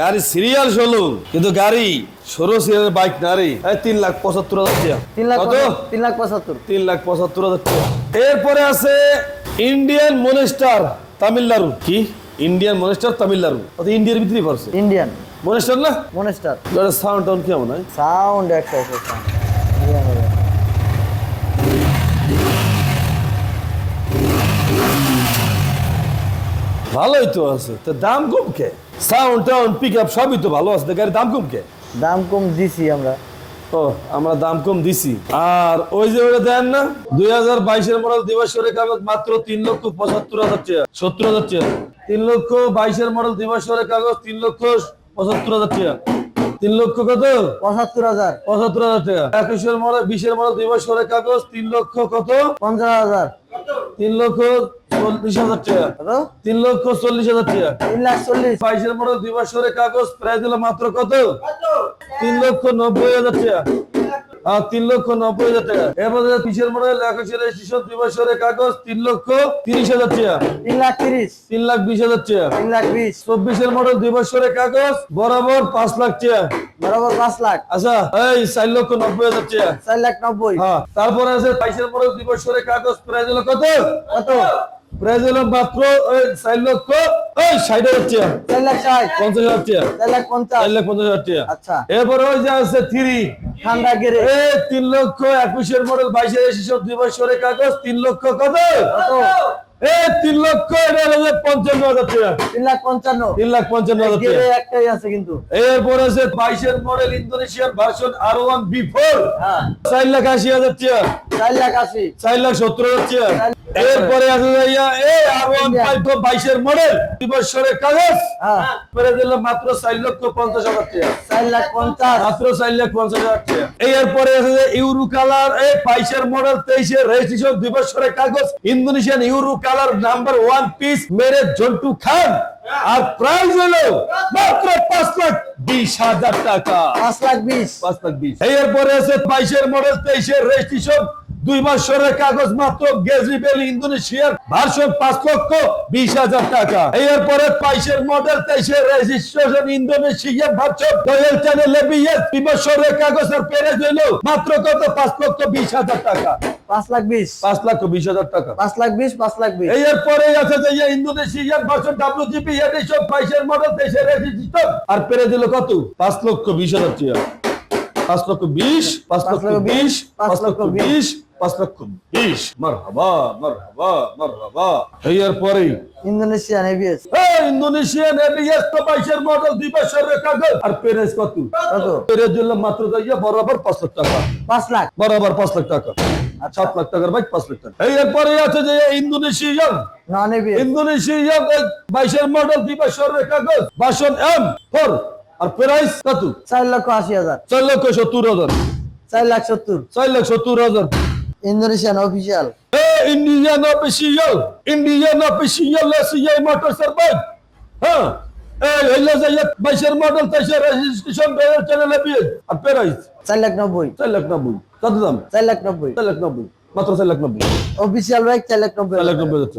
গাড়ি সিরিয়াল ষোলো কিন্তু গাড়ি ষোলো সিরিয়াল বাইক না রে তিন লাখ পঁচাত্তর হাজার টাকা। তিন লাখ কত? তিন লাখ পঁচাত্তর। তিন লাখ পঁচাত্তর হাজার টাকা। এরপরে আছে ইন্ডিয়ান মনেস্টার তামিলনাড়ু। কি? ইন্ডিয়ান মনেস্টার তামিলনাড়ু। অত ইন্ডিয়ার ভিতরেই পড়ছে। ইন্ডিয়ান মনেস্টার না? মনেস্টার সাউন্ড টাউন কেমন হয়? সাউন্ড একটা আছে sound। ইন্ডিয়ান হবে। ভালোই তো আছে। তো দাম কম কে সাউন্ড টাউন পিক আপ সবই তো ভালো আছে। গাড়ির দাম কম কে দাম কম দিছি আমরা। ও আমরা দাম কম দিছি। আর ওই যে ওটা দেন না দুই হাজার বাইশের মডেল দিবসের কাগজ মাত্র তিন লক্ষ পঁচাত্তর হাজার টাকা। সত্তর হাজার টাকা। তিন লক্ষ বাইশের মডেল দিবসের কাগজ তিন লক্ষ পঁচাত্তর হাজার টাকা। তিন লক্ষ কত? পঁচাত্তর হাজার। পঁচাত্তর হাজার টাকা। একুশের মডেল বিশের মডেল দিবসের কাগজ তিন লক্ষ কত? পঞ্চাশ হাজার। তিন লক্ষ চল্লিশ হাজার টাকা। তিন লক্ষ চল্লিশ হাজার টাকা। তিন লাখ চল্লিশ। বাইশের মডেল দিবসের কাগজ প্রায় দিল মাত্র কত? তিন লক্ষ নব্বই হাজার টাকা। আর তিন লক্ষ নব্বই হাজার টাকা। মডেল একুশের রেজিস্ট্রেশন দিবসের কাগজ তিন লক্ষ তিরিশ হাজার টাকা। তিন লাখ তিরিশ। তিন লাখ বিশ হাজার টাকা। তিন লাখ বিশ। চব্বিশের মডেল দিবসের কাগজ বরাবর পাঁচ লাখ টাকা। বরাবর পাঁচ লাখ। আচ্ছা এই চার লক্ষ নব্বই হাজার টাকা। চার লাখ নব্বই। হ্যাঁ তারপরে আছে বাইশের মডেল দিবসের কাগজ প্রায় দিল কত? কত? দিল মাত্র চার লক্ষ ওই ষাট হাজার চার লাখ ষাট। পঞ্চাশ হাজার চার লাখ পঞ্চাশ। চার লাখ পঞ্চাশ হাজার টাকা। আচ্ছা। এরপরে ওই যে আছে থ্রি। ঠান্ডা গেরে এ তিন লক্ষ একুশের মডেল শিশু দুই বছরের কাগজ তিন লক্ষ কত? এ তিন লক্ষ এটা হলো পঞ্চান্ন হাজার টাকা। তিন লাখ পঞ্চান্ন। তিন লাখ পঞ্চান্ন হাজার টাকা। একটাই আছে কিন্তু। এরপরে আছে বাইশের মডেল ইন্দোনেশিয়ার version R one V four হ্যাঁ। চার লাখ আশি হাজার টাকা। চার লাখ আশি। চার লাখ সত্তর হাজার এরপরে আছে যাইয়া এ আর ওয়ান ফাইভ বাইশের মডেল দুই বছরের কাগজ। হ্যাঁ। পেরে দিল মাত্র চার লক্ষ পঞ্চাশ হাজার টাকা চার লাখ পঞ্চাশ। মাত্র চার লাখ পঞ্চাশ হাজার টাকা এরপরে আছে যে ইউরো কালার এই বাইশের মডেল তেইশের রেজিস্ট্রেশন দুই বছরের কাগজ। Indonesian euro colour number one piece মেরে জন্টু খান আর প্রাইস হলো মাত্র পাঁচ লাখ বিশ হাজার টাকা। পাঁচ লাখ বিশ। পাঁচ লাখ বিশ। এরপরে আছে বাইশের মডেল তেইশের রেজিস্ট্রেশন দুই বছরের কাগজ মাত্র গেজিবেল ইন্দোনেশিয়ার ভার্সন পাঁচ লক্ষ বিশ হাজার টাকা। এরপরে বাইশের মডেল তেইশের রেজিস্ট্রেশন ইন্দোনেশিয়ার ভার্সন রয়্যাল চ্যানেল এবিএস দুই বছরের কাগজ আর পেরে মাত্র কত? পাঁচ লক্ষ বিশ হাজার টাকা। পাঁচ লাখ বিশ। পাঁচ লাখ বিশ হাজার টাকা। পাঁচ লাখ বিশ পাঁচ লাখ বিশ। এই এরপরে আছে যে এই ইন্দোনেশিয়ান ভার্সন ডাব্লিউজিপি এডিশন বাইশের মডেল দেশের রেজিস্টার আর পেরে দিল কত? পাঁচ লক্ষ বিশ হাজার টাকা। পাঁচ লক্ষ বিশ পাঁচ লক্ষ বিশ পাঁচ লক্ষ বিশ। পাঁচ লক্ষ বিশ। মার হাবা মার হাবা মার হাবা এই এরপরে ইন্দোনেশিয়ান এবিএস ইন্দোনেশিয়ান এবিএস তো বাইশের মডেল দুই বছরের কাগজ। আর পেরেস কত? কত? পেরেস দিল মাত্র যাইয়া বরাবর পাঁচ লাখ টাকা। পাঁচ লাখ? বরাবর পাঁচ লাখ টাকা। সাত লাখ টাকার বাইক পাঁচ লাখ টাকা। এই এরপরে আছে যে ইন্দোনেশিয়ান। নন এবিএস ইন্দোনেশিয়া বাইশের মডেল দুই বছরের কাগজ। বাসন এম ফোর আর প্রাইস কত? চার লক্ষ আশি হাজার। চার লক্ষ সত্তর হাজার। চার লাখ সত্তর। চার লাখ সত্তর হাজার। Indonesian official. Indian official. Indian official ACI motor service হ্যাঁ। এই হইল যে বাইশের মডেল তেইশের রেজিস্ট্রেশন চ্যানেলে বিয়ে। আর প্রাইস? চার লাখ নব্বই। চার লাখ নব্বই। কত দাম? চার লাখ নব্বই। চার লাখ নব্বই। মাত্র চার লাখ নব্বই। অফিসিয়াল বাইক চার লাখ নব্বই চার লাখ নব্বই।